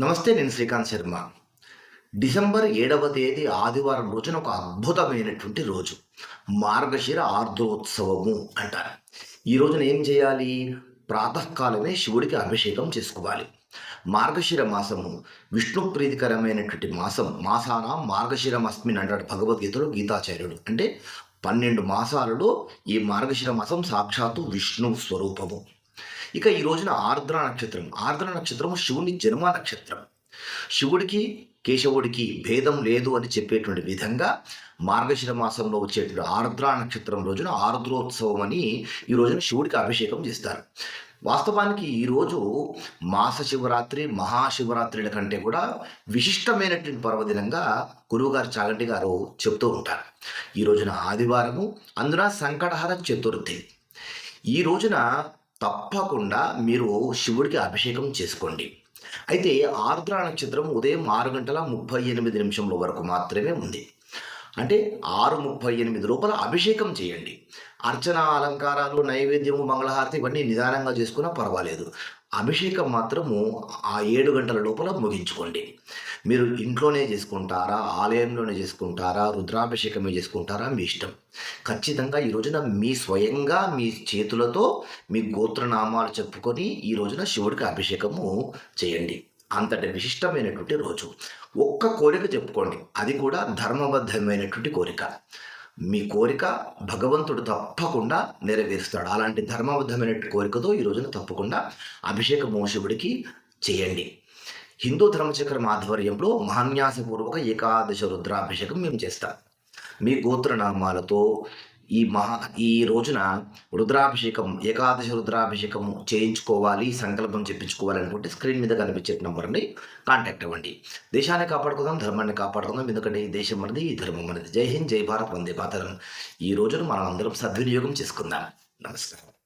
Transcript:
నమస్తే నేను శ్రీకాంత్ శర్మ. డిసెంబర్ ఏడవ తేదీ ఆదివారం రోజున ఒక అద్భుతమైనటువంటి రోజు. మార్గశిర ఆర్ద్రోత్సవము అంటారు. ఈ రోజున ఏం చేయాలి? ప్రాతకాలమే శివుడికి అభిషేకం చేసుకోవాలి. మార్గశిర మాసము విష్ణు ప్రీతికరమైనటువంటి మాసం మాసాన మార్గశిరం అస్మిన్ అంటాడు భగవద్గీతలో గీతాచార్యుడు. అంటే పన్నెండు మాసాలలో ఈ మార్గశిర మాసం సాక్షాత్తు విష్ణు స్వరూపము. ఇక ఈ రోజున ఆర్ద్ర నక్షత్రం ఆర్ద్ర నక్షత్రం శివుని జన్మ నక్షత్రం. శివుడికి కేశవుడికి భేదం లేదు అని చెప్పేటువంటి విధంగా మార్గశిర మాసంలో వచ్చేటువంటి ఆర్ద్ర నక్షత్రం రోజున ఆర్ద్రోత్సవం అని ఈ రోజున శివుడికి అభిషేకం చేస్తారు. వాస్తవానికి ఈరోజు మాస శివరాత్రి మహాశివరాత్రుల కంటే కూడా విశిష్టమైనటువంటి పర్వదినంగా గురువుగారు చాగంటి గారు చెప్తూ ఉంటారు. ఈ రోజున ఆదివారము అందున సంకటహర చతుర్థి. ఈ రోజున తప్పకుండా మీరు శివుడికి అభిషేకం చేసుకోండి. అయితే ఆర్ద్ర నక్షత్రం ఉదయం ఆరు గంటల ముప్పై ఎనిమిది నిమిషంల వరకు మాత్రమే ఉంది. అంటే ఆరు ముప్పై ఎనిమిది లోపల అభిషేకం చేయండి. అర్చన అలంకారాలు నైవేద్యము మంగళహారతి ఇవన్నీ నిదానంగా చేసుకున్నా పర్వాలేదు. అభిషేకం మాత్రము ఆ ఏడు గంటల లోపల ముగించుకోండి. మీరు ఇంట్లోనే చేసుకుంటారా ఆలయంలోనే చేసుకుంటారా రుద్రాభిషేకమే చేసుకుంటారా మీ ఇష్టం. ఖచ్చితంగా ఈ రోజున మీ స్వయంగా మీ చేతులతో మీ గోత్రనామాలు చెప్పుకొని ఈ రోజున శివుడికి అభిషేకము చేయండి. అంతటి విశిష్టమైనటువంటి రోజు. ఒక్క కోరిక చెప్పుకోండి. అది కూడా ధర్మబద్ధమైనటువంటి కోరిక. మీ కోరిక భగవంతుడు తప్పకుండా నెరవేరుస్తాడు. అలాంటి ధర్మబద్ధమైన కోరికతో ఈ రోజున తప్పకుండా అభిషేక మోషకుడికి చేయండి. హిందూ ధర్మచక్రం ఆధ్వర్యంలో మహాన్యాసపూర్వక ఏకాదశ రుద్రాభిషేకం మేము చేస్తాం. మీ గోత్రనామాలతో ఈ మహా ఈ రోజున రుద్రాభిషేకం ఏకాదశ రుద్రాభిషేకం చేయించుకోవాలి సంకల్పం చెప్పించుకోవాలి అనుకుంటే స్క్రీన్ మీద కనిపించే నంబర్ని కాంటాక్ట్ అవ్వండి. దేశాన్ని కాపాడుకుందాం ధర్మాన్ని కాపాడుకుందాం. ఎందుకంటే ఈ దేశం అనేది ఈ ధర్మం అనేది జై హింద్ జై భారత్ వందే మాతరం. ఈ రోజును మనం అందరం సద్వినియోగం చేసుకుందాం. నమస్కారం.